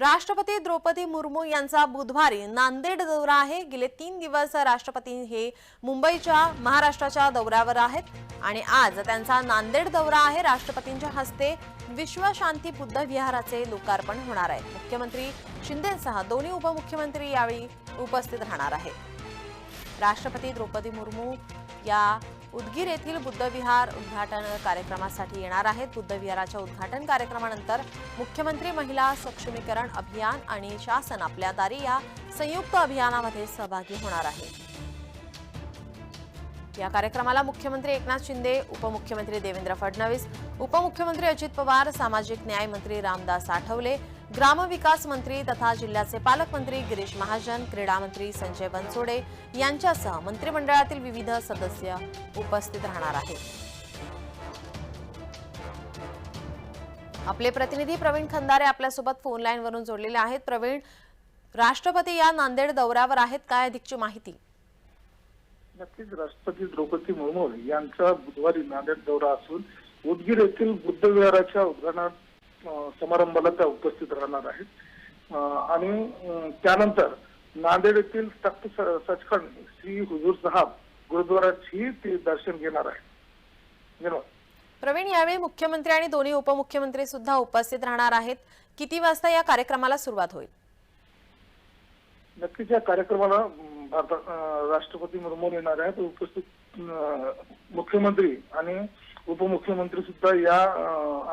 राष्ट्रपती द्रौपदी मुर्मू यांचा बुधवारी नांदेड दौरा आहे. गेले तीन दिवस राष्ट्रपती हे मुंबईच्या महाराष्ट्राच्या दौऱ्यावर आहेत. आणि आज त्यांचा नांदेड दौरा आहे. राष्ट्रपतींच्या हस्ते विश्वशांती बुद्ध विहाराचे लोकार्पण होणार आहे. मुख्यमंत्री शिंदेसह दोन्ही उपमुख्यमंत्री यावेळी उपस्थित राहणार आहेत. राष्ट्रपती द्रौपदी मुर्मू या उदगीर येथील बुद्धविहार उद्घाटन कार्यक्रमासाठी येणार आहेत. बुद्ध विहाराच्या उद्घाटन कार्यक्रमानंतर मुख्यमंत्री महिला सक्षमीकरण अभियान आणि शासन आपल्या दारी या संयुक्त अभियानामध्ये सहभागी होणार आहे. या कार्यक्रमाला मुख्यमंत्री एकनाथ शिंदे उपमुख्यमंत्री देवेंद्र फडणवीस उपमुख्यमंत्री अजित पवार सामाजिक न्याय मंत्री रामदास आठवले ग्रामविकास मंत्री तथा जिल्ह्याचे पालकमंत्री गिरीश महाजन क्रीडा मंत्री संजय बनसोडे यांच्यासह मंत्रिमंडळातील विविध सदस्य उपस्थित राहणार आहेत. आपले प्रतिनिधी प्रवीण खंदारे आपल्यासोबत फोन लाईनवरून जोडलेले आहेत. प्रवीण राष्ट्रपती या नांदेड दौऱ्यावर आहेत. काय अधिकची माहिती? नक्कीच राष्ट्रपती द्रौपदी मुर्मू यांचा बुधवारी नांदेड दौरा असून उदगीर येथील बुद्ध विहाराच्या उद्घाटन समारंभाला त्या उपस्थित राहणार आहेत. आणि त्यानंतर नांदेड येथील तख्त सचखंड श्री हुजूर साहब गुरुद्वाराची ते दर्शन घेणार आहे धन्यवाद. प्रवीण यावेळी मुख्यमंत्री आणि दोन्ही उपमुख्यमंत्री सुद्धा उपस्थित राहणार आहेत. किती वाजता या कार्यक्रमाला सुरुवात होईल? नक्कीच या कार्यक्रमाला राष्ट्रपती मुर्मू येणार आहेत. उपस्थित मुख्यमंत्री आणि उपमुख्यमंत्री सुद्धा या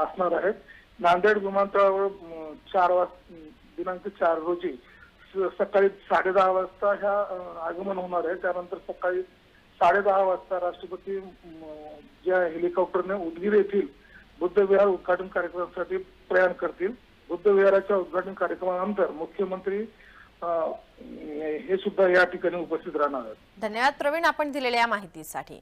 असणार आहेत. नांदेड विमानतळावर चार वाज दिनांक चार रोजी सकाळी साडे दहा वाजता ह्या आगमन होणार आहे. त्यानंतर सकाळी साडे दहा वाजता राष्ट्रपती ज्या हेलिकॉप्टरने उदगीर येथील बुद्धविहार उद्घाटन कार्यक्रमासाठी प्रयाण करतील. बुद्धविहाराच्या उद्घाटन कार्यक्रमानंतर मुख्यमंत्री हे सुद्धा या ठिकाणी उपस्थित राहणार आहेत. धन्यवाद प्रवीण आपण दिलेल्या या माहितीसाठी.